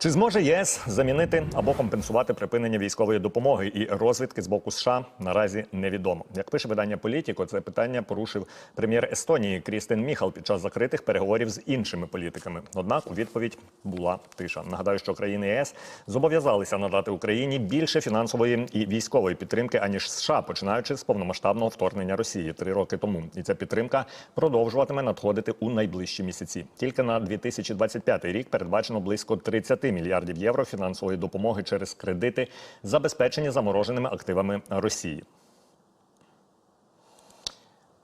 Чи зможе ЄС замінити або компенсувати припинення військової допомоги і розвідки з боку США наразі невідомо. Як пише видання Політіко, це питання порушив прем'єр Естонії Крістен Міхал під час закритих переговорів з іншими політиками. Однак у відповідь була тиша. Нагадаю, що країни ЄС зобов'язалися надати Україні більше фінансової і військової підтримки аніж США, починаючи з повномасштабного вторгнення Росії три роки тому. І ця підтримка продовжуватиме надходити у найближчі місяці. Тільки на 2025 рік передбачено близько 30 мільярдів євро фінансової допомоги через кредити, забезпечені замороженими активами Росії.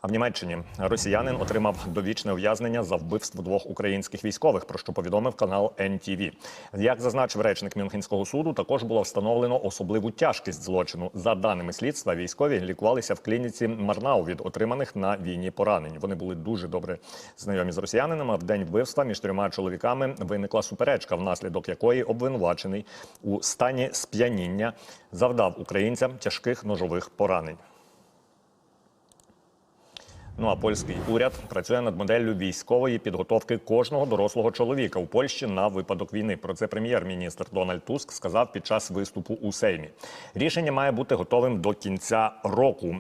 А в Німеччині росіянин отримав довічне ув'язнення за вбивство двох українських військових, про що повідомив канал NTV. Як зазначив речник Мюнхенського суду, також було встановлено особливу тяжкість злочину. За даними слідства, військові лікувалися в клініці Марнау від отриманих на війні поранень. Вони були дуже добре знайомі з росіянином. А в день вбивства між трьома чоловіками виникла суперечка, внаслідок якої обвинувачений у стані сп'яніння завдав українцям тяжких ножових поранень. Ну а польський уряд працює над моделлю військової підготовки кожного дорослого чоловіка у Польщі на випадок війни. Про це прем'єр-міністр Дональд Туск сказав під час виступу у Сеймі. Рішення має бути готовим до кінця року.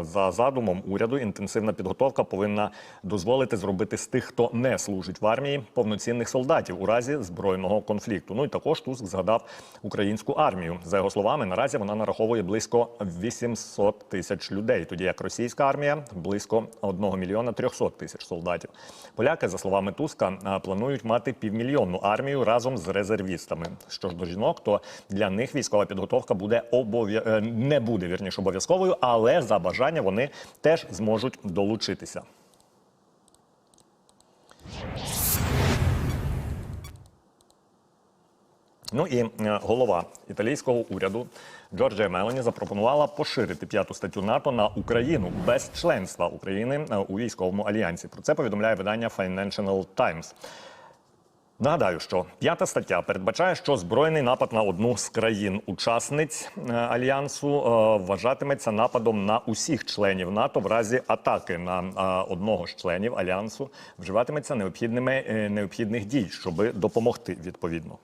За задумом уряду, інтенсивна підготовка повинна дозволити зробити з тих, хто не служить в армії, повноцінних солдатів у разі збройного конфлікту. Ну і також Туск згадав українську армію. За його словами, наразі вона нараховує близько 800 тисяч людей, тоді як російська армія близько 1 мільйона 300 тисяч солдатів. Поляки, за словами Туска, планують мати півмільйонну армію разом з резервістами. Що ж до жінок, то для них військова підготовка буде обов'я... е, не буде вірніше обов'язковою, але за бажання вони теж зможуть долучитися. Ну і е, голова італійського уряду Джорджія Мелоні запропонувала поширити п'яту статтю НАТО на Україну без членства України е, у військовому альянсі. Про це повідомляє видання Financial Times. Нагадаю, що п'ята стаття передбачає, що збройний напад на одну з країн-учасниць е, альянсу вважатиметься нападом на усіх членів НАТО в разі атаки на одного з членів альянсу, вживатиметься необхідними необхідних дій, щоби допомогти відповідно.